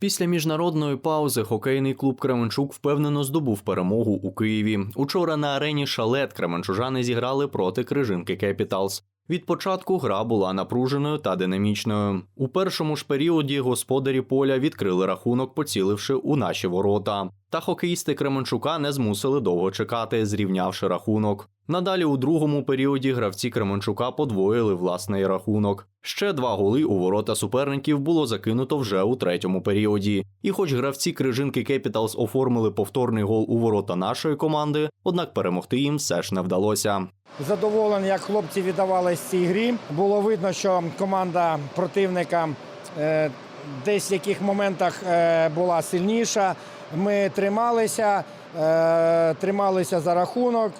Після міжнародної паузи хокейний клуб Кременчук впевнено здобув перемогу у Києві. Учора на арені Шалет кременчужани зіграли проти Крижинки Кепіталс. Від початку гра була напруженою та динамічною. У першому ж періоді господарі поля відкрили рахунок, поціливши у наші ворота. Та хокеїсти Кременчука не змусили довго чекати, зрівнявши рахунок. Надалі у другому періоді гравці Кременчука подвоїли власний рахунок. Ще два голи у ворота суперників було закинуто вже у третьому періоді. І хоч гравці Крижинки Кепіталс оформили повторний гол у ворота нашої команди, однак перемогти їм все ж не вдалося. Задоволений, як хлопці віддавались цій грі. Було видно, що команда противника е, десь в яких моментах е, була сильніша. Ми трималися, е, трималися за рахунок.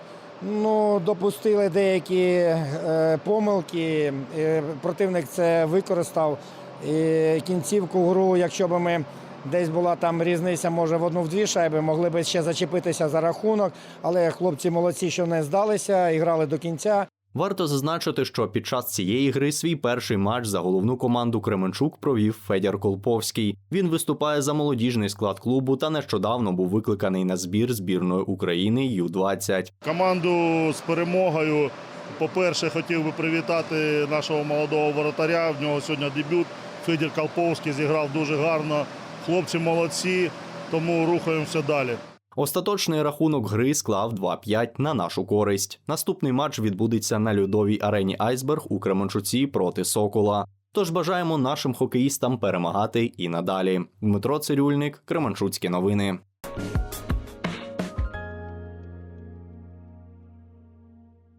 Ну, допустили деякі е, помилки. Е, противник це використав. І кінцівку гру, якщо б ми десь була там різниця, може в одну в дві шайби, могли б ще зачепитися за рахунок. Але хлопці молодці, що не здалися і грали до кінця. Варто зазначити, що під час цієї гри свій перший матч за головну команду Кременчук провів Федір Колповський. Він виступає за молодіжний склад клубу та нещодавно був викликаний на збір збірної України Ю-20. Команду з перемогою. По-перше, хотів би привітати нашого молодого воротаря. В нього сьогодні дебют. Федір Колповський зіграв дуже гарно. Хлопці молодці, тому рухаємося далі. Остаточний рахунок гри склав 2-5 на нашу користь. Наступний матч відбудеться на льодовій арені Айсберг у Кременчуці проти Сокола. Тож бажаємо нашим хокеїстам перемагати і надалі. Дмитро Цирюльник, Кременчуцькі новини.